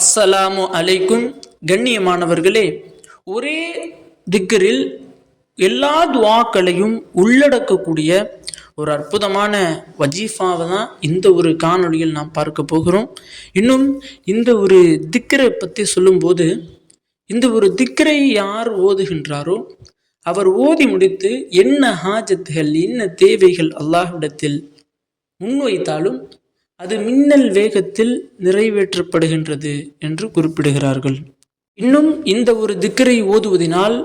அஸ்ஸலாமு அலைக்கும். கண்ணியமானவர்களே ஒரே திக்கரில் எல்லா துவாக்களையும் உள்ளடக்கக்கூடிய ஒரு அற்புதமான வஜீஃபாவை தான் இந்த ஒரு காணொளியில் நாம் பார்க்க போகிறோம். இன்னும் இந்த ஒரு திக்கரை பற்றி சொல்லும்போது இந்த ஒரு திக்கரை யார் ஓதுகின்றாரோ அவர் ஓதி முடித்து என்ன ஹாஜத்துகள் என்ன தேவைகள் அல்லாஹ்விடத்தில் முன்வைத்தாலும் அது மின்னல் வேகத்தில் நிறைவேற்றப்படுகின்றது என்று குறிப்பிடுகிறார்கள். இன்னும் இந்த ஒரு திக்கரை ஓதுவதினால்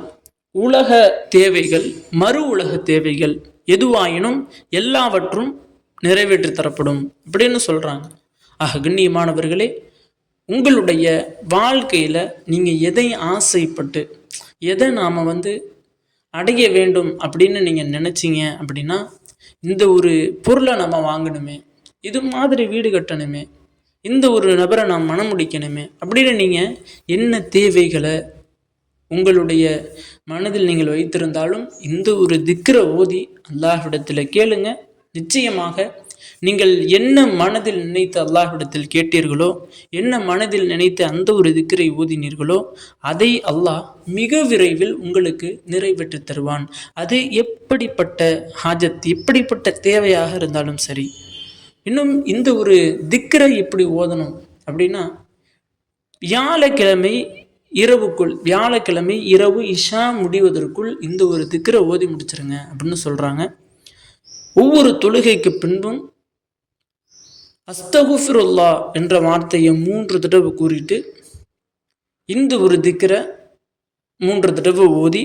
உலக தேவைகள் மறு உலக தேவைகள் எதுவாயினும் எல்லாவற்றும் நிறைவேற்றி தரப்படும் அப்படின்னு சொல்கிறாங்க ஆக கண்ணியமானவர்களே உங்களுடைய வாழ்க்கையில் நீங்கள் எதை ஆசைப்பட்டு எதை நாம் வந்து அடைய வேண்டும் அப்படின்னு நீங்கள் நினச்சிங்க அப்படின்னா இந்த ஒரு பொருளை நம்ம வாங்கணுமே. இது மாதிரி வீடு கட்டணுமே. இந்த ஒரு நபரை நாம் மனம் முடிக்கணுமே. அப்படின்னு நீங்கள் என்ன தேவைகளை உங்களுடைய மனதில் நீங்கள் வைத்திருந்தாலும் இந்த ஒரு திக்கிற ஓதி அல்லாஹ்விடத்தில் கேளுங்க. நிச்சயமாக நீங்கள் என்ன மனதில் நினைத்து அல்லாஹ்விடத்தில் கேட்டீர்களோ என்ன மனதில் நினைத்து அந்த ஒரு திக்கரை ஓதினீர்களோ அதை அல்லாஹ் மிக விரைவில் உங்களுக்கு நிறைவேற்றி தருவான். அது எப்படிப்பட்ட ஹாஜத் எப்படிப்பட்ட தேவையாக இருந்தாலும் சரி. இன்னும் இந்த ஒரு திக்கரை இப்படி ஓதணும் அப்படின்னா வியாழக்கிழமை இரவுக்குள் வியாழக்கிழமை இரவு இஷா முடிவதற்குள் இந்த ஒரு திக்கரை ஓதி முடிச்சிருங்க அப்படின்னு சொல்கிறாங்க ஒவ்வொரு தொழுகைக்கு பின்பும் அஸ்தகுஃபிருல்லா என்ற வார்த்தையை மூன்று தடவை கூறிட்டு இந்த ஒரு திக்கரை மூன்று தடவை ஓதி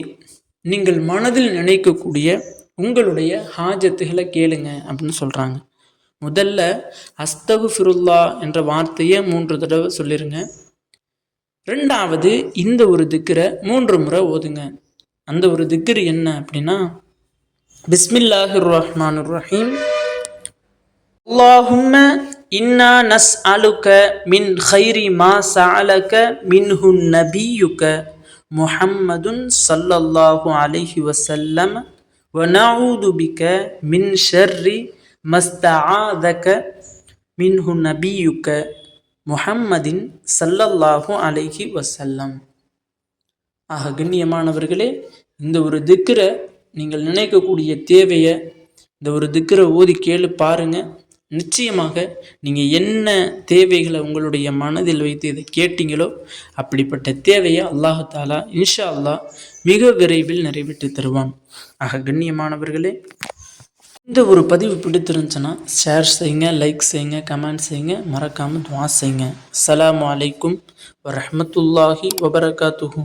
நீங்கள் மனதில் நினைக்கக்கூடிய உங்களுடைய ஹாஜத்துகளை கேளுங்க அப்படின்னு சொல்கிறாங்க முதல்ல அஸ்தகுஃபிருல்லா என்ற வார்த்தையை மூன்று தடவை சொல்லிடுங்க ரெண்டாவது இந்த ஒரு திக்கரை மூன்று முறை ஓதுங்க. அந்த ஒரு திக்கர் என்ன அப்படின்னா பிஸ்மில்லாஹிர் ரஹ்மான் ரஹீம் அல்லாஹும்ம இன்னா நஸ் அலுக்க மின் ஹைரி மா சாலக மின்ஹு நபியுக்க முஹம்மதுன் சல்லல்லாஹு அலைஹி வசல்லம் வனஊது பிக மின் ஷர்ரி மஸ்தஆதக மின்ஹு நபியுக்க முஹம்மதின் சல்லல்லாஹு அலைஹி வசல்லம் ஆக கண்ணியமானவர்களே இந்த ஒரு திக்கரை நீங்கள் நினைக்கக்கூடிய தேவையை இந்த ஒரு திக்கரை ஓதி கேளு பாருங்க. நிச்சயமாக நீங்கள் என்ன தேவைகளை உங்களுடைய மனதில் வைத்து இதை கேட்டீங்களோ அப்படிப்பட்ட தேவையை அல்லாஹு தாலா இன்ஷா அல்லாஹ் மிக விரைவில் நிறைவேற்றி தருவான். ஆக கண்ணியமானவர்களே இந்த ஒரு பதிவு பிடித்திருந்துச்சுன்னா ஷேர் செய்யுங்க லைக் செய்யுங்க கமெண்ட் செய்யுங்க. மறக்காமல் துவா செய்யுங்க. அலாம் அலைக்கும் வரமத்துல்லாஹி வபரகாத்துஹூ